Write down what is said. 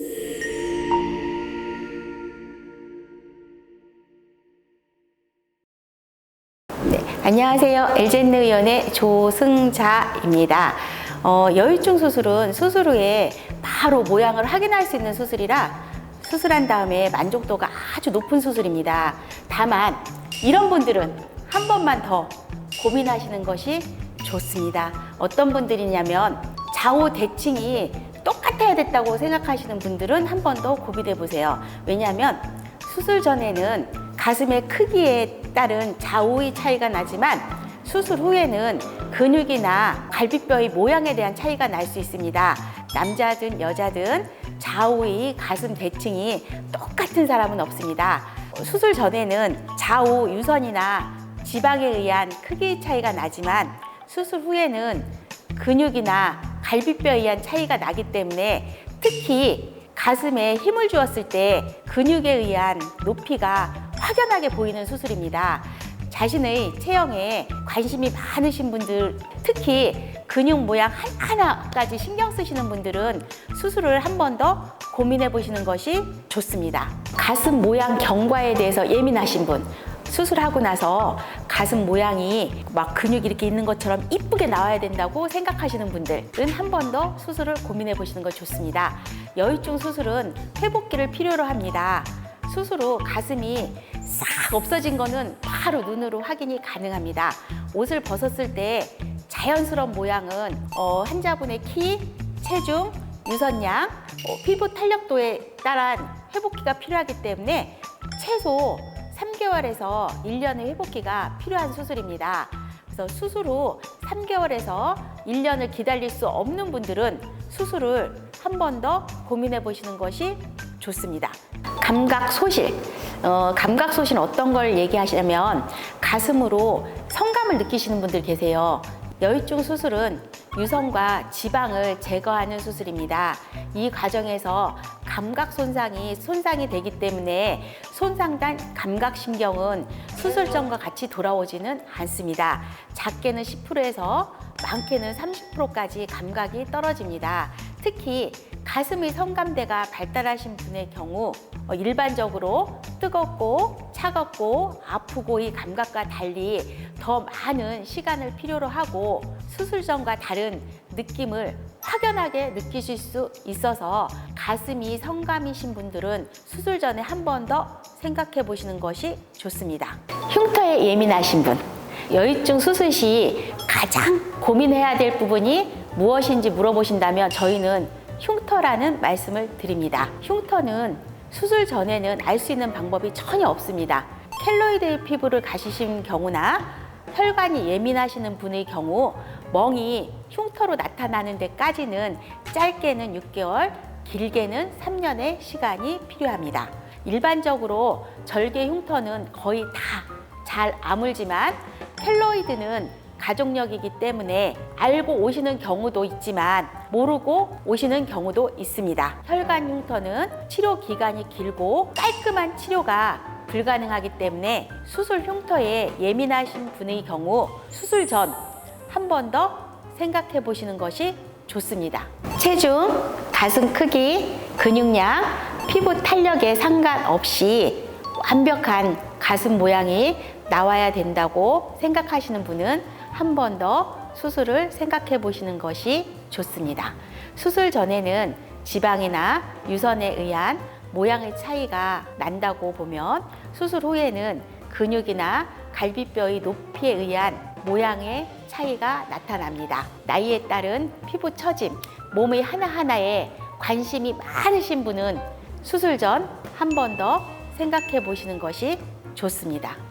네, 안녕하세요. 엘젠느 의원의 조승자입니다. 어, 여유증 수술은 수술 후에 바로 모양을 확인할 수 있는 수술이라 수술한 다음에 만족도가 아주 높은 수술입니다. 다만 이런 분들은 한 번만 더 고민하시는 것이 좋습니다. 어떤 분들이냐면 좌우 대칭이 됐다고 생각하시는 분들은 한 번 더 고민해 보세요. 왜냐하면 수술 전에는 가슴의 크기에 따른 좌우의 차이가 나지만 수술 후에는 근육이나 갈비뼈의 모양에 대한 차이가 날 수 있습니다. 남자든 여자든 좌우의 가슴 대칭이 똑같은 사람은 없습니다. 수술 전에는 좌우 유선이나 지방에 의한 크기 차이가 나지만 수술 후에는 근육이나 갈비뼈에 의한 차이가 나기 때문에 특히 가슴에 힘을 주었을 때 근육에 의한 높이가 확연하게 보이는 수술입니다. 자신의 체형에 관심이 많으신 분들, 특히 근육 모양 하나하나까지 신경 쓰시는 분들은 수술을 한 번 더 고민해 보시는 것이 좋습니다. 가슴 모양 경과에 대해서 예민하신 분, 수술하고 나서 가슴 모양이 막 근육이 이렇게 있는 것처럼 이쁘게 나와야 된다고 생각하시는 분들은 한 번 더 수술을 고민해 보시는 것 좋습니다. 여유증 수술은 회복기를 필요로 합니다. 수술 후 가슴이 싹 없어진 거는 바로 눈으로 확인이 가능합니다. 옷을 벗었을 때 자연스러운 모양은 어, 환자분의 키, 체중, 유선량, 어, 피부 탄력도에 따른 회복기가 필요하기 때문에 최소 3개월에서 1년의 회복기가 필요한 수술입니다. 그래서 수술 후 3개월에서 1년을 기다릴 수 없는 분들은 수술을 한 번 더 고민해 보시는 것이 좋습니다. 감각 소실. 어, 감각 소실은 어떤 걸 얘기하시냐면 가슴으로 성감을 느끼시는 분들 계세요. 여유증 수술은 유선과 지방을 제거하는 수술입니다. 이 과정에서 감각 손상이 손상이 되기 때문에 손상된 감각 신경은 수술 전과 같이 돌아오지는 않습니다. 작게는 10%에서 많게는 30%까지 감각이 떨어집니다. 특히 가슴의 성감대가 발달하신 분의 경우 어, 일반적으로 뜨겁고 차갑고 아프고 이 감각과 달리 더 많은 시간을 필요로 하고 수술 전과 다른 느낌을 확연하게 느끼실 수 있어서 가슴이 성감이신 분들은 수술 전에 한 번 더 생각해 보시는 것이 좋습니다. 흉터에 예민하신 분, 여유증 수술 시 가장 고민해야 될 부분이 무엇인지 물어보신다면 저희는 흉터라는 말씀을 드립니다. 흉터는 수술 전에는 알 수 있는 방법이 전혀 없습니다. 켈로이드 피부를 가지신 경우나 혈관이 예민하시는 분의 경우 멍이 흉터로 나타나는 데까지는 짧게는 6개월, 길게는 3년의 시간이 필요합니다. 일반적으로 절개 흉터는 거의 다 잘 아물지만 켈로이드는 가족력이기 때문에 알고 오시는 경우도 있지만 모르고 오시는 경우도 있습니다. 혈관 흉터는 치료 기간이 길고 깔끔한 치료가 불가능하기 때문에 수술 흉터에 예민하신 분의 경우 수술 전 한 번 더 생각해 보시는 것이 좋습니다. 체중, 가슴 크기, 근육량, 피부 탄력에 상관없이 완벽한 가슴 모양이 나와야 된다고 생각하시는 분은 한 번 더 수술을 생각해 보시는 것이 좋습니다. 수술 전에는 지방이나 유선에 의한 모양의 차이가 난다고 보면 수술 후에는 근육이나 갈비뼈의 높이에 의한 모양의 차이가 나타납니다. 나이에 따른 피부 처짐, 몸의 하나하나에 관심이 많으신 분은 수술 전 한 번 더 생각해 보시는 것이 좋습니다.